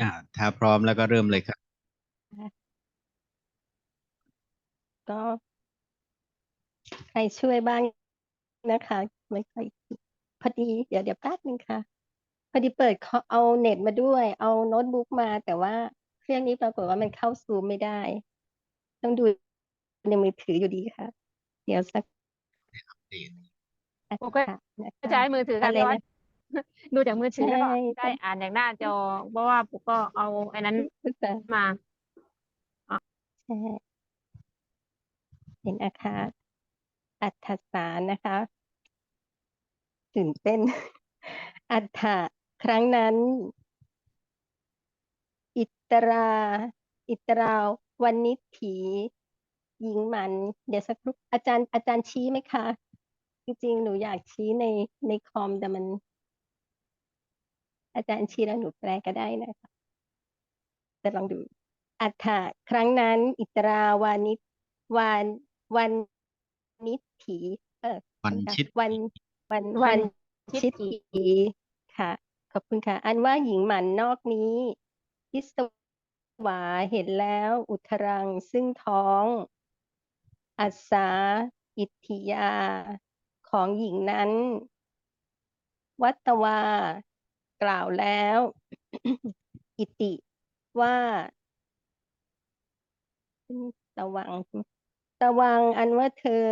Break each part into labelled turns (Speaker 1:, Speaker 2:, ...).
Speaker 1: อ่าถ้าพร้อมแล้วก็เริ่มเลยครับ
Speaker 2: ก็ใครช่วยบ้างนะคะ ไม่ค่อยพอดีเดี๋ยวเดี๋ยวแป๊บนึงค่ะ พอดีเปิดเขาเอาเน็ตมาด้วย เอาโน้ตบุ๊กมาแต่ว่าเครื่องนี้ปรากฏว่ามันเข้าซูมไม่ได้ ต้องดูในมือถืออยู่ดีค่ะ เดี๋ยวสัก
Speaker 3: ปกติ
Speaker 2: ค่ะนะ
Speaker 3: ก็
Speaker 2: คะ
Speaker 3: ใช้มือถือกัน
Speaker 2: อะไร
Speaker 3: ร้อย
Speaker 2: นะ
Speaker 3: ดูจากมือถือแล้วก็
Speaker 2: ใช่
Speaker 3: ได้อ่านจากหน้าจอ เพราะว่าปุ๊กก็เอาไอ้นั้น
Speaker 2: แต่
Speaker 3: มา
Speaker 2: ใช่เห็นอาคารอัฏฐสารนะคะ ตื่นเต้น อัฏฐะครั้งนั้น อิตรา อิตราวันนิถีหญิงหมัน เดี๋ยวสักครู่อาจารย์อาจารย์ชี้ไหมคะ จริงๆ หนูอยากชี้ในในคอมแต่มัน อาจารย์ชี้แล้วหนูแปลก็ได้นะคะจะลองดู อัฏฐะครั้งนั้น อิตราวานิวานวันนิถีเออ
Speaker 1: วัน
Speaker 2: ค่ะ
Speaker 1: ชิด
Speaker 2: วันวัน
Speaker 3: วั
Speaker 2: วันน
Speaker 3: ชิ
Speaker 2: ชิ
Speaker 3: ด
Speaker 2: ด
Speaker 3: ถี
Speaker 2: ถีค่ะ ขอบคุณค่ะ อันว่าหญิงหมันนอกนี้พิศวาเห็นแล้วอุทรังซึ่งท้อง อัสสาอิทธิยาของหญิงนั้น วัตวา กล่าวแล้ว อิติว่าตะวังตะวังอันว่าเธอ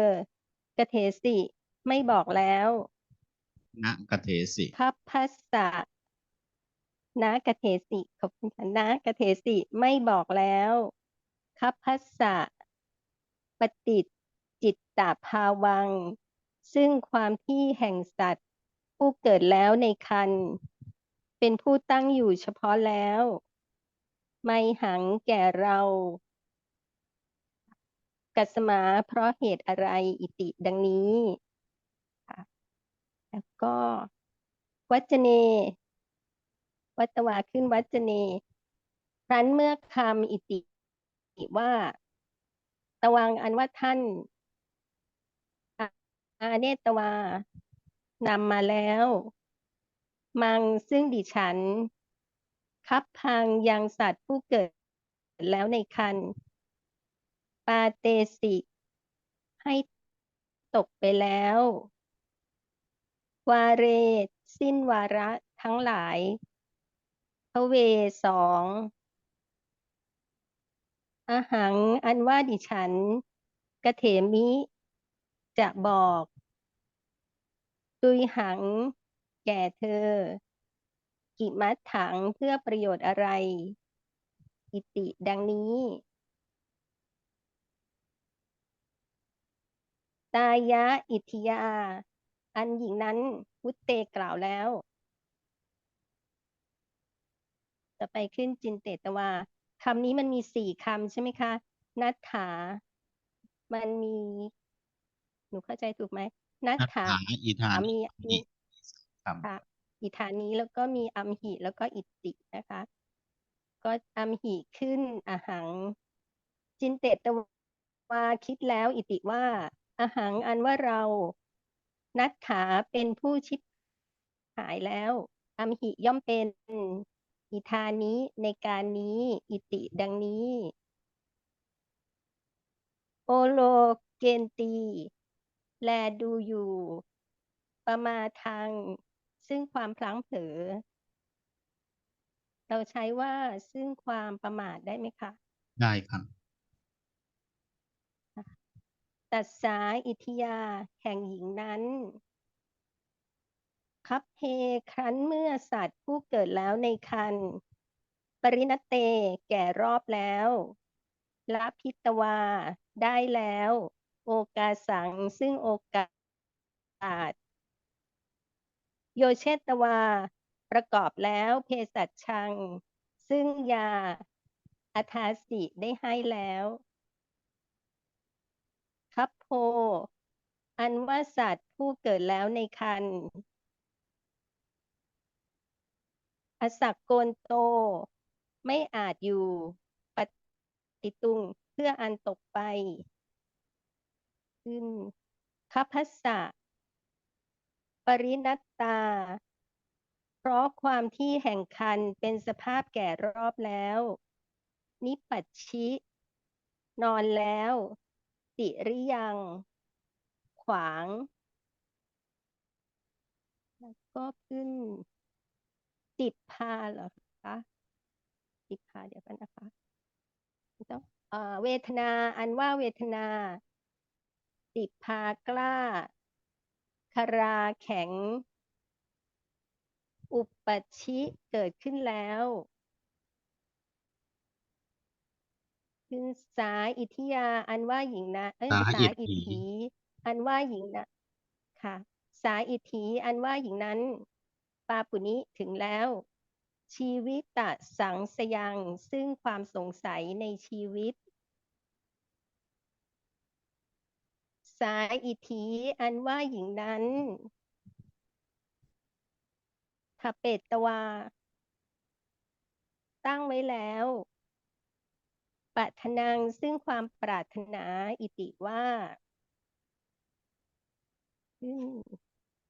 Speaker 2: กเทสิไม่บอกแล้ว
Speaker 1: ณกเทสิ
Speaker 2: พัพพัสสะนากเทสิขอบคุณค่ะนากเทสิไม่บอกแล้วคัพพัสสะปฏิจจิตตภาวัง ซึ่งความที่แห่งสัตว์ ผู้เกิดแล้วในคัน เป็นผู้ตั้งอยู่เฉพาะแล้ว ไม่หังแก่เรา กัสมาเพราะเหตุอะไรอิติดังนี้ แล้วก็วัจเน วัตวาขึ้นวัจเนครั้นเมื่อคำอิติว่า ตวังอันว่าท่าน อาเนตวานำมาแล้ว มังซึ่งดิฉัน คับพังยังสัตว์ผู้เกิดแล้วในคัน ปาเตสิให้ตกไปแล้ว วาเรสิ้นวาระทั้งหลายพระเวสองอาหังอันว่าดิฉัน กระเถมิ จะบอก ตุยหัง แก่เธอ กิมัดถังเพื่อประโยชน์อะไร อิติดังนี้ ตายะอิทธิยา อันหญิงนั้นวุตเตกล่าวแล้วจะไปขึ้นจินเตตวาคำนี้มันมีสี่คำใช่ไหมคะ นัทถา มันมี หนูเข้าใจถูกไหมนัท
Speaker 1: นัต
Speaker 2: ถา
Speaker 1: ถาอีธา
Speaker 2: อ่า
Speaker 1: นิ
Speaker 2: มี
Speaker 1: อิ
Speaker 2: มี
Speaker 1: ครับ
Speaker 2: ค่ะ อิฐานี้แล้วก็มีอัมหิ แล้วก็อิตินะคะ ก็อัมหิขึ้นอาหัง จินเตตวาคิดแล้ว อิติว่าอาหังอันว่าเรานัทถาเป็นผู้ชิบหายแล้ว อัมหิย่อมเป็น อิทานี้ในการนี้ อิติดังนี้ โอโลเกนตี แลดูอยู่ ประมาทาง ซึ่งความพลั้งเผลอ เราใช้ว่าซึ่งความประมาทได้ไหมคะ
Speaker 1: ได้ครับ
Speaker 2: ตัดสาอิทยาแห่งหญิงนั้น คับเพครั้นเมื่อสัตว์ผู้เกิดแล้วในคัน ปริณเตแก่รอบแล้วละพิตวาได้แล้ว โอกาสังซึ่งโอกาส โยเชตวา ประกอบแล้วเพศัชชัง ซึ่งยาอาทาสิได้ให้แล้วคัพโพ อันว่าสัตว์ผู้เกิดแล้วในคันอสักโกนโต ไม่อาจอยู่ปฏิตุงเพื่ออันตกไป ขึ้นคัพพัสสะ ปรินัตตา เพราะความที่แห่งคันเป็นสภาพแก่รอบแล้ว นิปัชชิ นอนแล้วติริยัง ขวาง แล้วก็ขึ้นติดพาเหรอคะติดพาเดี๋ยวกันนะคะต้องเออเวทนาอันว่าเวทนาติดพากล้า คาราแข็ง อุปัชชิเกิดขึ้นแล้ว ขึ้นสาอิทธิยา อันว่าหญิงนะเอ้ย
Speaker 1: สา
Speaker 2: สา
Speaker 1: อิ
Speaker 2: อิ
Speaker 1: ท
Speaker 2: ท
Speaker 1: ธิ
Speaker 2: ธีอันว่าหญิงนะค่ะ สาอิทธีอันว่าหญิงนั้น ปาปุณิถึงแล้ว ชีวิตตะสังสยังซึ่งความสงสัยในชีวิต สาอิทธีอันว่าหญิงนั้นทเปตตวา ตั้งไว้แล้วปรารถนังซึ่งความปรารถนาอิติว่า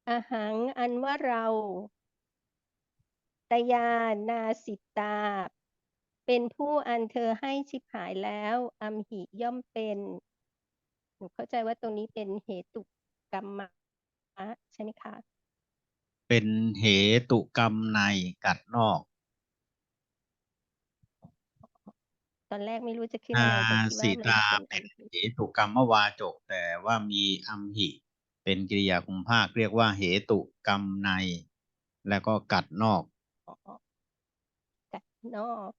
Speaker 2: อาหังอันว่าเรา ตยานาสิตา เป็นผู้อันเธอให้ชิบหายแล้ว อัมหิย่อมเป็น นูเข้าใจว่าตรงนี้เป็นเหตุกรรมะใช่ไหมคะ
Speaker 1: เป็นเหตุกรรมในกัดนอก
Speaker 2: ตอนแรกไม่รู้จะขึ้น
Speaker 1: อา
Speaker 2: อะไรแต่คิด
Speaker 1: สิ
Speaker 2: ว่าน่า
Speaker 1: ตา
Speaker 2: จะเป็น
Speaker 1: เป็น
Speaker 2: อัม
Speaker 1: เห
Speaker 2: หิ
Speaker 1: ตุกรรมวาจก แต่ว่ามีอัมหิ เป็นกริยาคุมภาคเรียกว่าเหตุกรรมใน แล้วก็กัดนอก
Speaker 2: อ๋อกัดนอก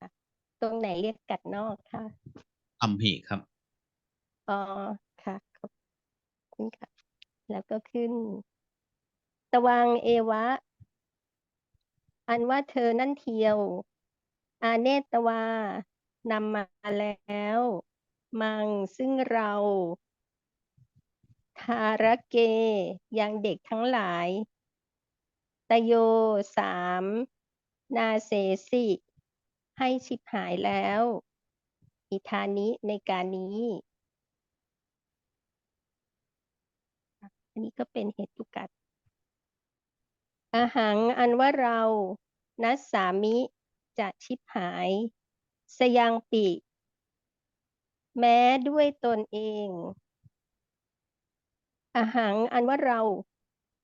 Speaker 2: ค่ะตรงไหนเรียกกัดนอกคะ
Speaker 1: อัมหิครับ
Speaker 2: อ๋อ ค่ะ ขอบคุณค่ะ แล้วก็ขึ้น ตวังเอวะ อันว่าเธอนั่นเทียว อาเนตวานำมาแล้ว มังซึ่งเราทารเกยังเด็กทั้งหลาย ตโยสามนาเสสิ ให้ชิบหายแล้ว อิทานิในการนี้ อันนี้ก็เป็นเหตุกัดอาหังอันว่าเรานัสสามิจะชิบหาย สยังปิ แม้ด้วยตนเองอาหังอันว่าเรา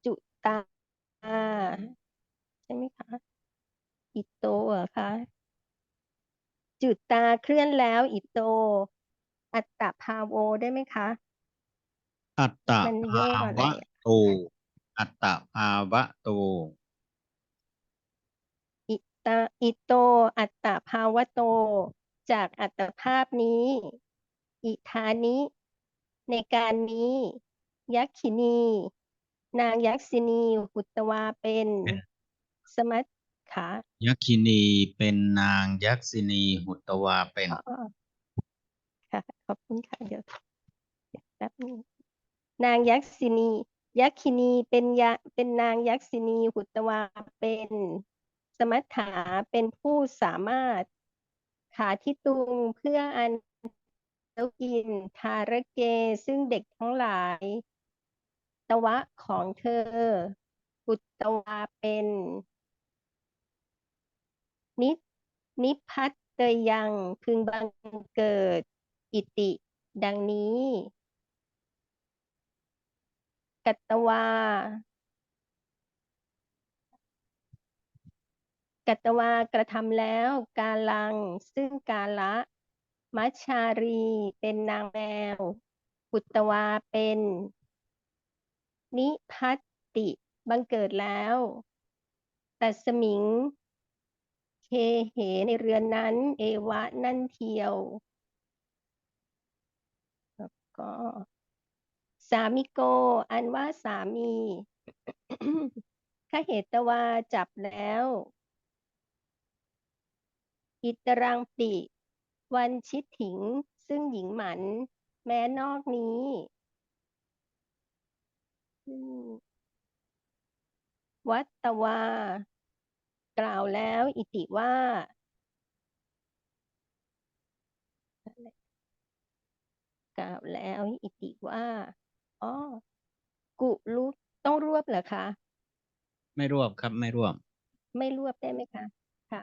Speaker 2: จุตาใช่ไหมคะอิโตเหรอคะจุดตาเคลื่อนแล้วอิโต อัตตภาโวได้ไหมคะ
Speaker 1: อัตต
Speaker 2: มันโย
Speaker 1: ภาก
Speaker 2: อะไร
Speaker 1: วะ
Speaker 2: อะ
Speaker 1: โต อัตตภาวะโต
Speaker 2: อิตาอิโต อัตตภาวะโต จากอัตภาพนี้ อิทานิ ในการนี้ ยักขินี นางยักษินีหุตวาเป็น
Speaker 1: เป็น
Speaker 2: สมัตขา
Speaker 1: ยักขินีเป็นนางยักษินีหุตวาเป็น
Speaker 2: อ๋อค่ะ ขอบคุณค่ะ เดี๋ยวเดี๋ยวแป๊บนึง นางยักษินี ยักขินีเป็นยะเป็นนางยักษินีหุตวาเป็นสมัถาเป็นผู้สามารถ ขาที่ตุงเพื่ออันแล้วกินทารเกซึ่งเด็กทั้งหลาย ตวะของเธออุตตวาเป็น นินิพัตเตยังพึงบังเกิด อิติ ดังนี้ กัตวา กัตวากระทำแล้ว กาลัง ซึ่งกาละมัชชารีเป็นนางแมวอุตตวาเป็น นิพัตติบังเกิดแล้วตัสมิง เคเหในเรือนนั้น เอวะนั่นเทียว แล้วก็ สามิโก อันว่าสามีขเหตวาจับแล้ว อิตรังปิ วันชิดถิง ซึ่งหญิงหมัน แม้นอกนี้วัตตวา กล่าวแล้วอิติว่า กล่าวแล้วอิติว่า อ๋อ กุลุต้องรวบเหรอคะ
Speaker 1: ไม่รวบครับ ไม่รวบ
Speaker 2: ไม่รวบได้ไหมคะ ค่ะ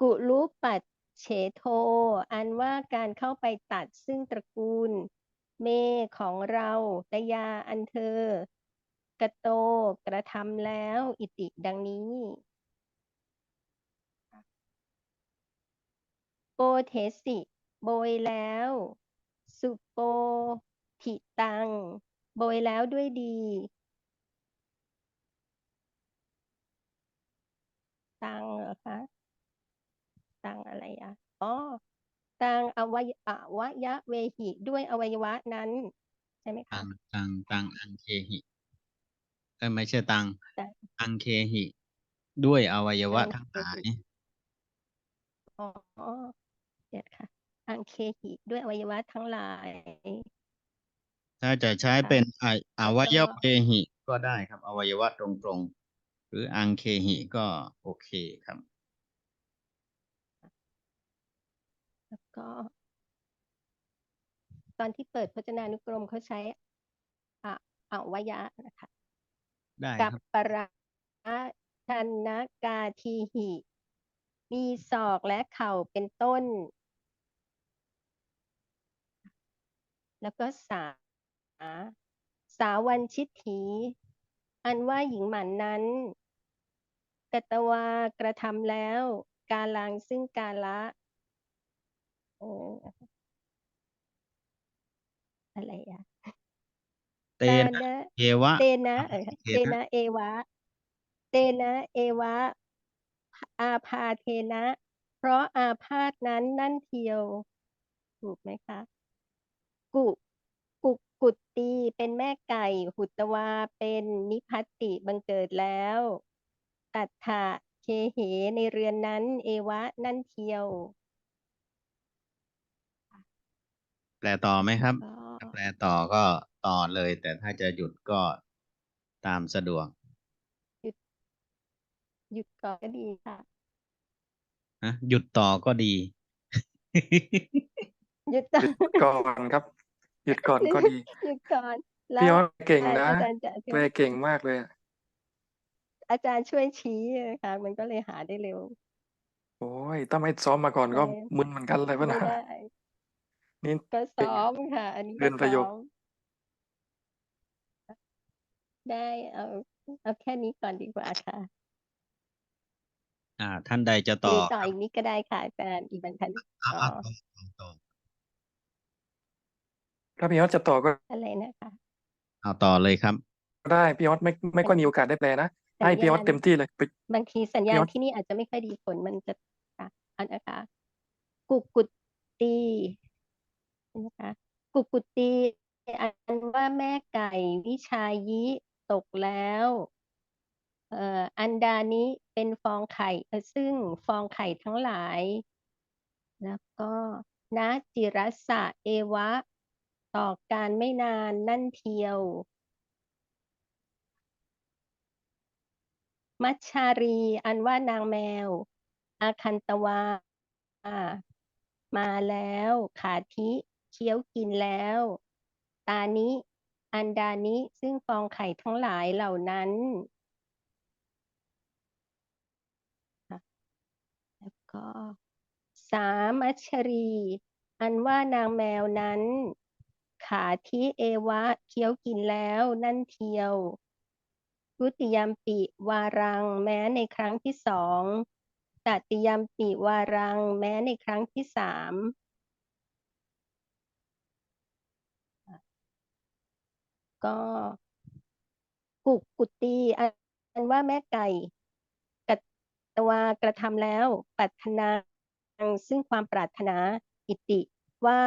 Speaker 2: กุลุปัดเฉโท อันว่าการเข้าไปตัดซึ่งตระกูล เมของเราตยาอันเธอกระโตกระทำแล้ว อิติดังนี้ โปเทสิ โบยแล้ว สุโปถิตัง โบยแล้วด้วยดี ตังเหรอคะ ตังอะไรอะอ๋อตังอวัยอวะยะเวหิด้วยอวัยวะนั้น ใช่ไหม
Speaker 1: ตั
Speaker 2: คะ
Speaker 1: งตังตังอังเคหิเออไม่ใช่ตัง
Speaker 2: ตัง
Speaker 1: อังเคหิ ด้วยอวัยวะ
Speaker 2: อัง
Speaker 1: ทั้งห
Speaker 2: เค
Speaker 1: ลาย
Speaker 2: หิอ๋อเดี๋ยวค่ะ อังเคหิด้วยอวัยวะทั้งหลาย
Speaker 1: ถ้าจะใช้
Speaker 2: ค่ะ
Speaker 1: เป็นออวัยวะ
Speaker 2: ก็
Speaker 1: เวหิก็ได้ครับ อวัยวะตรงๆ หรืออังเคหิก็โอเคครับ
Speaker 2: แล้วก็ ตอนที่เปิดพจนานุกรมเขาใช้อะอวยะนะคะ
Speaker 1: ได้
Speaker 2: กับ
Speaker 1: ครับ
Speaker 2: ปราชันนกาทีหิ มีศอกและเข่าเป็นต้น แล้วก็สา สาวันชิตถี อันว่าหญิงหมันนั้นกตวากระทำแล้ว กาลังซึ่งกาละเอออะไรอะ
Speaker 1: เต
Speaker 2: ตา
Speaker 1: นะ
Speaker 2: นะ
Speaker 1: เยวะ
Speaker 2: เตนะ
Speaker 1: อั
Speaker 2: เออ
Speaker 1: เท
Speaker 2: เต
Speaker 1: นะ
Speaker 2: นะเอวะ เตนะเอวะ อาพาเทนะ เพราะอาพาธนั้นนั่นเทียว ถูกไหมคะ กุ กุกุตตีเป็นแม่ไก่ หุตวาเป็นนิพัตติบังเกิดแล้ว ตัทธะเคเหในเรือนนั้น เอวะนั่นเทียว
Speaker 1: แปลต่อไหมครับ
Speaker 2: ก็
Speaker 1: ถ้าแปลต่อก็ต่อเลย แต่ถ้าจะหยุดก็ตามสะดวก
Speaker 2: หยุดก่อนก็ดีค่ะ
Speaker 1: นะหยุดต่อก็ดี
Speaker 2: หยุดต่อ
Speaker 4: หยุดก่อนครับ หยุดก่อนก็ดี
Speaker 2: หยุดก่อนแล้
Speaker 4: พี่
Speaker 2: ว
Speaker 4: ออสเก่ง
Speaker 2: อา
Speaker 4: นะ
Speaker 2: อาจารย์จะ
Speaker 4: แปลเก่งมากเลยอะ
Speaker 2: อาจารย์ช่วยชี้นะคะมันก็เลยหาได้เร็ว
Speaker 4: โอ้ยถ้าไม่ซ้อมมาก่อนก็
Speaker 2: ใช่
Speaker 4: มึนเหมือนกันเลย
Speaker 2: ไม่
Speaker 4: วะนะ
Speaker 2: ได้
Speaker 4: นี่
Speaker 2: ก็ซ้อมค่ะ อันนี้
Speaker 4: เรี
Speaker 2: ก็
Speaker 4: ยนประโย
Speaker 2: ซ้
Speaker 4: ค
Speaker 2: อมได้เอาเอาแค่นี้ก่อนดีกว่าค่ะ
Speaker 1: อ่า ท่านใดจะ
Speaker 2: ห
Speaker 1: ต่อ
Speaker 2: รือต่อ
Speaker 1: ครับ
Speaker 2: อีกนิดก็ได้ค่ะอาจารย์อีกบรรทัด
Speaker 1: เอา
Speaker 2: ต่อ
Speaker 1: เอาต่อต่อต่อ
Speaker 4: ถ้าพี่ออสจะต่อก็
Speaker 2: อะไรนะคะ
Speaker 1: เอาต่อเลยครับ
Speaker 4: ได้พี่ออสไม่ไม่ค่อยมีโอกาสได้แปลนะ
Speaker 2: สัญ
Speaker 4: ให้พี่ออส
Speaker 2: ญาณ
Speaker 4: เต็มที่เลยไป
Speaker 2: บางทีสัญญาณ
Speaker 4: พี่ออส
Speaker 2: ที่นี่อาจจะไม่ค่อยดีผลมันจะค่ะอันนะคะกุกกุตตีนะคะกุกกุตตีอันว่าแม่ไก่วิชายิตกแล้วเอ่ออันดานี้เป็นฟองไข่เอ่อซึ่งฟองไข่ทั้งหลาย แล้วก็นะจิรัสสะเอวะ ต่อการไม่นานนั่นเทียว มัชชารี อันว่านางแมว อาคันตวา มาแล้วขาทิเคี้ยวกินแล้ว ตานิ อันดานิ ซึ่งฟองไข่ทั้งหลายเหล่านั้นแล้วก็สามัชชรี อันว่านางแมวนั้น ขาทิเอวะ เคี้ยวกินแล้วนั่นเทียวทุติยมปิวารัง แม้ในครั้งที่สองตติยมปิวารัง แม้ในครั้งที่สามก็กุกกุตีอันว่าแม่ไก่กัตตวากระทำแล้วปรารถนาซึ่งความปรารถนาอิติว่า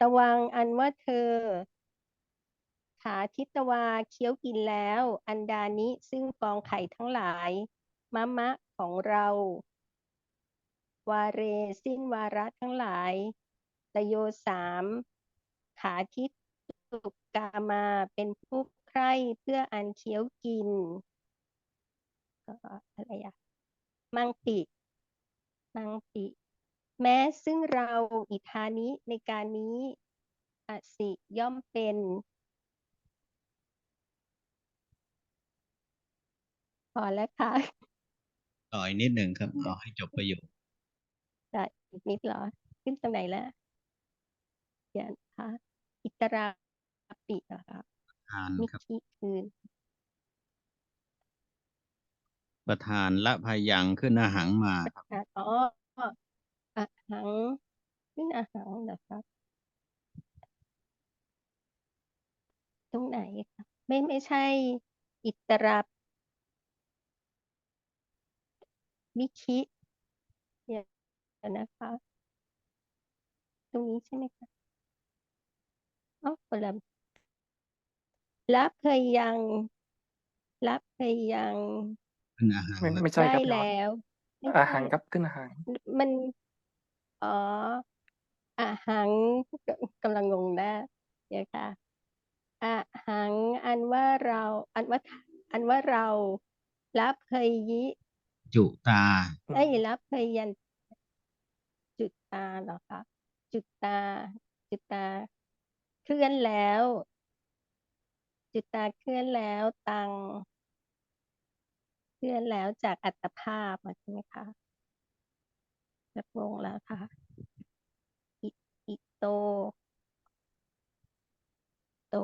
Speaker 2: ตวังอันว่าเธอ ขาทิตวาเคี้ยวกินแล้ว อันดานิซึ่งฟองไข่ทั้งหลายมะมะของเรา วาเรสิ้นวาระทั้งหลายตโยสามขาทิตสุกามาเป็นผู้ใคร่เพื่ออันเคี้ยวกินก็อะไรอะมังปิ มังปิ แม้ซึ่งเราอิทานิในการนี้อสิย่อมเป็นพอแล้วค่ะ
Speaker 1: ต่ออีกนิดหนึ่งครับเอาให้จบประโยค
Speaker 2: ได้อีกนิดเหรอ ขึ้นตรงไหนแล้วเดี๋ยวนะคะอิตราปิเหรอคะ
Speaker 1: ทาน
Speaker 2: มิ
Speaker 1: ครับ
Speaker 2: คิคือ
Speaker 1: ประธานละพยังค์ขึ้นอาหังมาครับ
Speaker 2: อะอ๋ออา หังขึ้นอาหังเหรอครับ ตรงไหนคะไม่ไม่ใช่ อิตรามิคิเดี๋ยวนะคะ ตรงนี้ใช่ไหมคะอ๋อคนละละเพยยังละเพยยัง
Speaker 1: ขึ้นอาหัง
Speaker 4: ไม่
Speaker 1: แล้ว
Speaker 4: ไม่ใช่
Speaker 2: ได้
Speaker 4: ครับพี่ออส
Speaker 2: แล้วไม่
Speaker 4: อา
Speaker 2: ใช่
Speaker 4: หังครับขึ้นอาหัง
Speaker 2: มัน อ๋ออาหัง ก กำลังงงนะเดี๋ยวค่ะอาหัง อันว่าเรา อันว่า อันว่าเรารับเคยยิ
Speaker 1: จุตา
Speaker 2: ไอ้ยรับเคยยันจุดตาเหรอคะจุดตา จุดตา เคลื่อนแล้ว จุดตาเคลื่อนแล้วตัง เคลื่อนแล้วจากอัตภาพอะใช่ไหมคะ จะงงแล้วค่ะ อิอิโต โต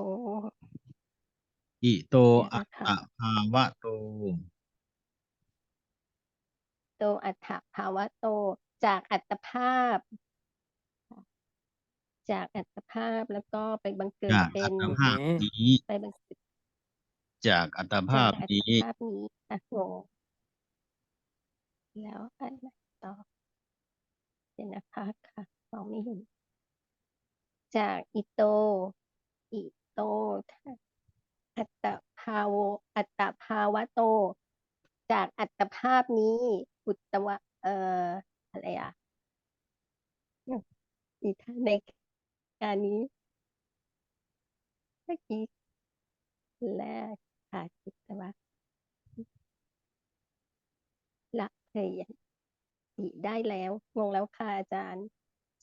Speaker 1: อิโต
Speaker 2: เดี๋
Speaker 1: อั
Speaker 2: ยว
Speaker 1: ต
Speaker 2: นะคะ
Speaker 1: ตภาวะโต
Speaker 2: โตอัฏฐภาวะโต จากอัตภาพ จากอัตภาพแล้วก็ไปบังเกิด
Speaker 1: จาก
Speaker 2: เป็
Speaker 1: อั
Speaker 2: น
Speaker 1: ตภาพนี้
Speaker 2: ไปบังเกิด
Speaker 1: จากอัตภา
Speaker 2: จา
Speaker 1: พ
Speaker 2: กอัต
Speaker 1: นี้
Speaker 2: ภาพนี้อะงงแล้วอันไหนต่อ เดี๋ยวนะคะค่ะมองไม่เห็น จากอิโต อิโต อัตตภาวอัตตภาวะโต จากอัตภาพนี้ อุตตวะ เอ่อ อะไรอะอีท่านในการนี้เมื่อกี้แรกค่ะจิตวะละเคยยัน ติได้แล้วงงแล้วค่ะอาจารย์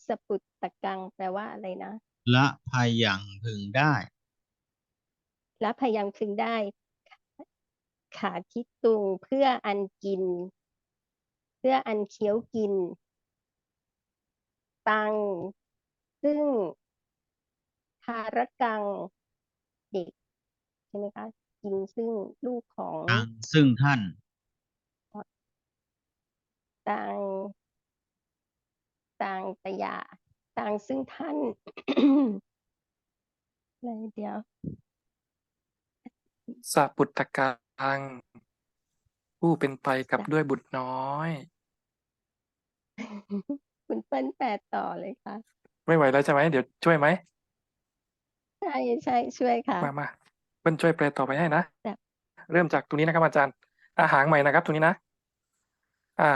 Speaker 2: สปุตตะกังแปลว่าอะไรนะ
Speaker 1: ละพยังค์พึงได้
Speaker 2: และพยังพึงได้ ขาคิดตุงเพื่ออันกิน เพื่ออันเคี้ยวกิน ตัง ซึ่งทารกังเด็กใช่ไหมคะกินซึ่งลูกของ
Speaker 1: ทั้งซึ่งท่าน
Speaker 2: ตังตังตยาตังซึ่งท่านอะไรเดียว
Speaker 4: สัพพุทธกัง ผู้เป็นไปกับ
Speaker 2: จ้ะ
Speaker 4: ด้วยบุตรน้อย
Speaker 2: คุณเปิ้ลแปลต่อเลยค่ะ
Speaker 4: ไม่ไหวแล้วใช่ไหมเดี๋ยวช่วยไหม
Speaker 2: ใช่ใช่ช่วยค่ะ
Speaker 4: มามาเปิ้ลช่วยแปลต่อไปให้นะ
Speaker 2: จ้ะ
Speaker 4: เริ่มจากตรงนี้นะครับอาจารย์ อาหางใหม่นะครับตรงนี้นะ อ่า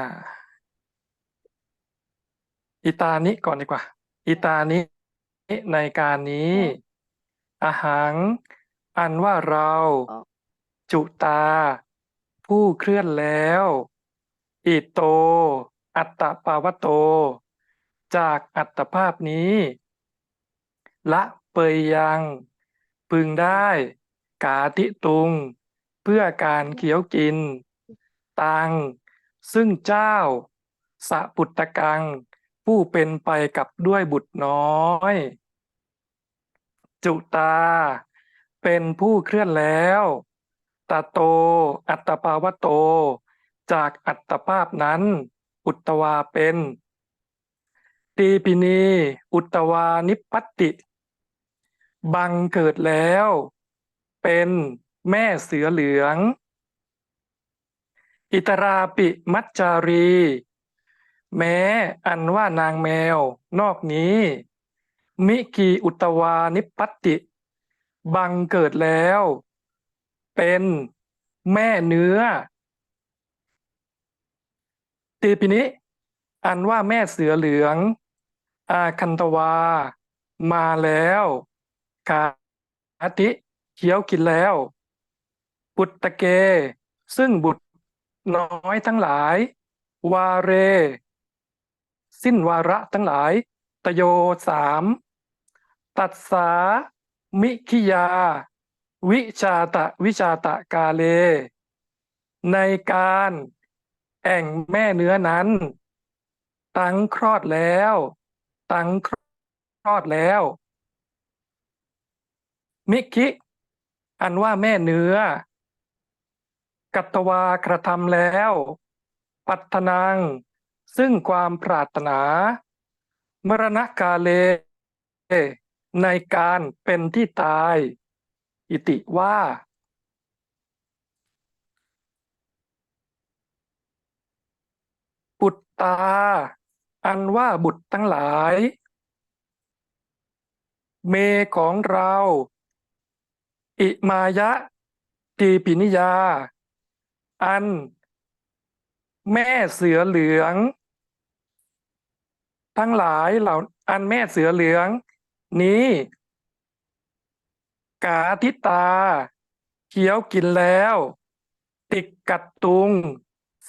Speaker 4: อิตานิก่อนดีกว่า อิตานิในการนี้อาหางอันว่าเรา จุตา ผู้เคลื่อนแล้ว อิโต อัตตปาวโต จากอัตภาพนี้ ละเปยยัง พึงได้ กาติตุง เพื่อการเคี้ยวกิน ตัง ซึ่งเจ้าสะปุตตะกัง ผู้เป็นไปกับด้วยบุตรน้อย จุตา เป็นผู้เคลื่อนแล้วตาโต อัตตภาวโต จากอัตภาพนั้น อุตตวาเป็น ตีปินี อุตตวานิปปัตติ บังเกิดแล้ว เป็นแม่เสือเหลือง อิตราปิมัจจารี แม้อันว่านางแมว นอกนี้ มิกีอุตวานิปัตติ บังเกิดแล้ว เป็นแม่เนื้อตีปินิอันว่าแม่เสือเหลือง อาคันตวา มาแล้วกาติเคี้ยวกินแล้ว ปุตตะเก ซึ่งบุตรน้อยทั้งหลาย วาเร สิ้นวาระทั้งหลาย ตโยสามตัดสา มิคิยา วิชาตะวิชาตะกาเล ในการแอ่งแม่เนื้อนั้น ตั้งคลอดแล้ว ตั้งคลอดแล้ว มิคิ อันว่าแม่เนื้อ กัตวากระทำแล้ว ปัตนัง ซึ่งความปรารถนามรณกาเล ในการเป็นที่ตาย อิติว่า บุตตา อันว่าบุตรทั้งหลาย เมของเรา อิมายะตีปินิยา อัน แม่เสือเหลือง ทั้งหลายเหล่าอันแม่เสือเหลือง นี้ กาทิตาเคี้ยวกินแล้ว ติกกัดตุง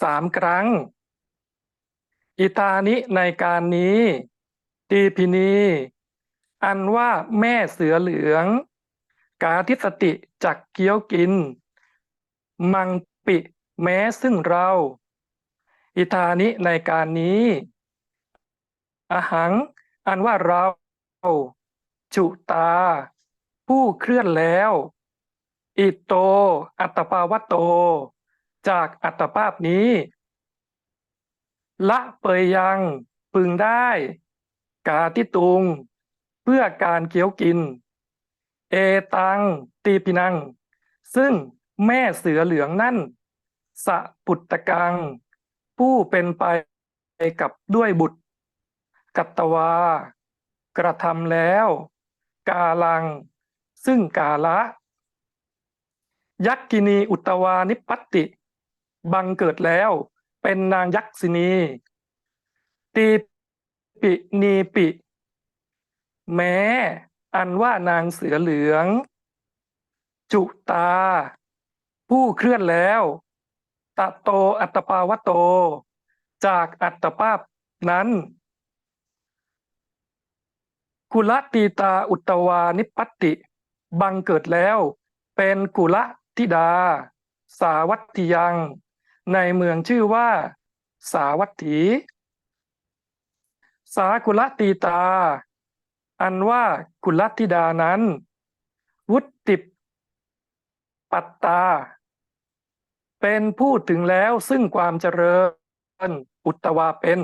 Speaker 4: สามครั้ง อิตานิในการนี้ ตีพินี อันว่าแม่เสือเหลือง กาทิสติจักเคี้ยวกิน มังปิแม้ซึ่งเรา อิทานิในการนี้ อหัง อันว่าเรา จุตา ผู้เคลื่อนแล้ว อิโต อัตตปาวตโต จากอัตภาพนี้ ละเปยยังพึงได้ กาทิตุง เพื่อการเคี้ยวกิน เอตัง ตีปินัง ซึ่งแม่เสือเหลืองนั่น สะปุตตะกัง ผู้เป็นไปกับด้วยบุตร กัตตวา กระทำแล้ว กาลัง ซึ่งกาละ ยักกินีอุตวานิปัตติ บังเกิดแล้ว เป็นนางยักษินีตีปินีปิ แม้ อันว่านางเสือเหลือง จุตา ผู้เคลื่อนแล้วตะโตอัตตปาวโต จากอัตภาพนั้น กุลตีตาอุตวานิปัตติ บังเกิดแล้ว เป็นกุลธิดา สาวัตถิยัง ในเมืองชื่อว่า สาวัตถี สากุลตีตา อันว่ากุลธิดานั้น วุติปัตตา เป็นผู้ถึงแล้วซึ่งความเจริญ อุตวาเป็น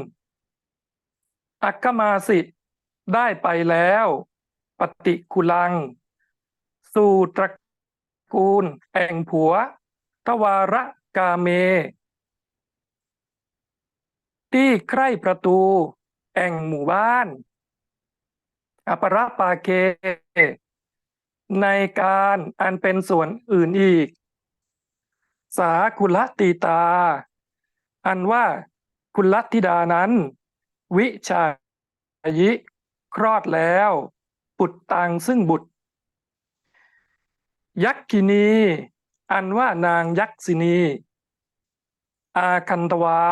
Speaker 4: อักมาสิ ได้ไปแล้ว ปฏิกุลัง สู่ตระกูล แอ่งผัว ทวาระกาเม ที่ใคร่ประตู แอ่งหมู่บ้าน อปราปาเค ในการอันเป็นส่วนอื่นอีก สาคุลตีตา อันว่าคุลธิดานั้น วิชายิ คลอดแล้วปุตตังซึ่งบุตร ยักษินี อันว่านางยักษินี อาคันตวา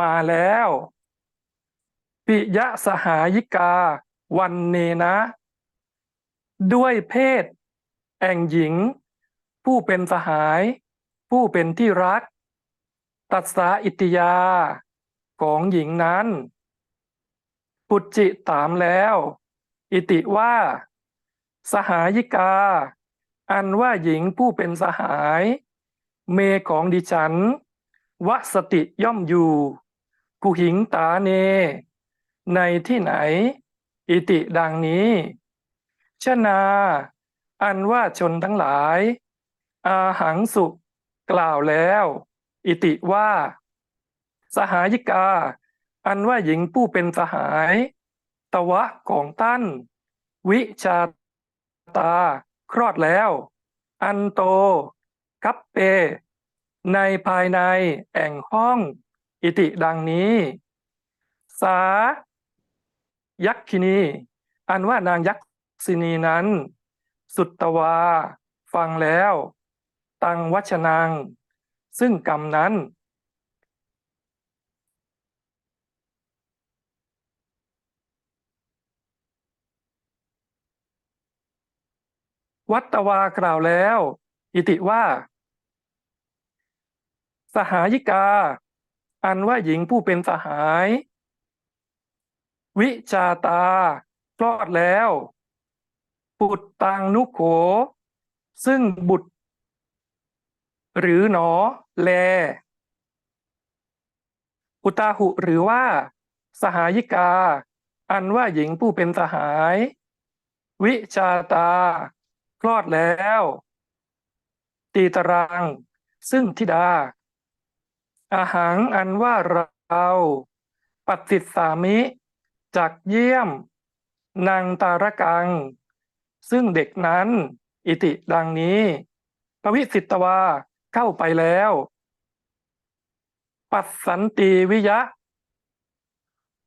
Speaker 4: มาแล้ว ปิยะสหายิกา วันเนนะ ด้วยเพศ แองหญิง ผู้เป็นสหาย ผู้เป็นที่รัก ตัสสาอิติยาของหญิงนั้น ปุจจิถามแล้ว อิติว่า สหายิกา อันว่าหญิงผู้เป็นสหาย เมของดิฉันวสติย่อมอยู่ กุหิงตาเน ในที่ไหน อิติดังนี้ ชนา อันว่าชนทั้งหลาย อาหังสุกล่าวแล้ว อิติว่า สหายิกา อันว่าหญิงผู้เป็นสหาย ตวะของตั้นวิชาตา คลอดแล้ว อันโตกัปเป ในภายในแอ่งห้อง อิติดังนี้ สา ยักษินี อันว่านางยักษินีนั้น สุตตวา ฟังแล้ว ตังวัชนัง ซึ่งกรรมนั้น วัตตวากล่าวแล้ว อิติว่า สหายิกา อันว่าหญิงผู้เป็นสหาย วิจาตาคลอดแล้วปุตตังนุโข ซึ่งบุตร หรือหนอแล อุตาหุหรือว่า สหายิกา อันว่าหญิงผู้เป็นสหาย วิชาตา คลอดแล้ว ตีตรังซึ่งธิดา อาหังอันว่าเราปัดสิทธสามิจากเยี่ยม นางตารกัง ซึ่งเด็กนั้น อิติดังนี้ปวิสิตวาเข้าไปแล้ว ปัสสันติวิยะ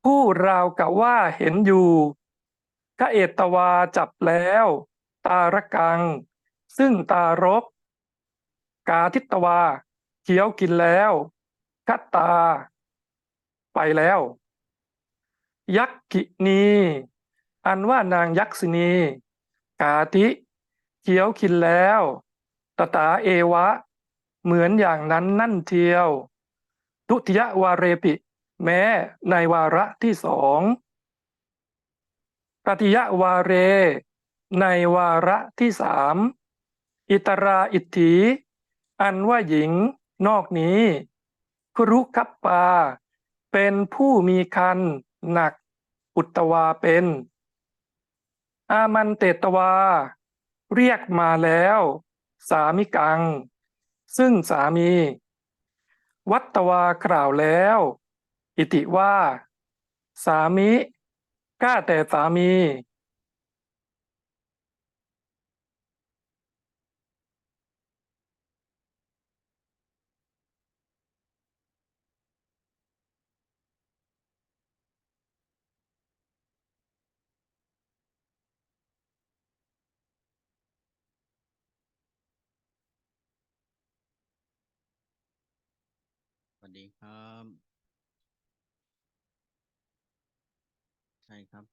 Speaker 4: ผู้ราวกับว่าเห็นอยู่กะเอตวาจับแล้ว ตารกัง ซึ่งตารก กาทิตวาเคี้ยวกินแล้วคัตตา ไปแล้ว ยักขินี อันว่านางยักษินี กาทิเคี้ยวกินแล้วตตาเอวะ เหมือนอย่างนั้นนั่นเทียว ทุติยวาเรปิ แม้ในวาระที่สองตติยวาเร ในวาระที่สามอิตราอิทธิอันว่าหญิงนอกนี้ครุคัปปา เป็นผู้มีคันหนักอุตตวาเป็น อามันเตตวา เรียกมาแล้ว สามิกัง ซึ่งสามี วัตตวากล่าวแล้ว อิติว่า สามิกล้าแต่สามี
Speaker 1: ครับ ใช่ครับ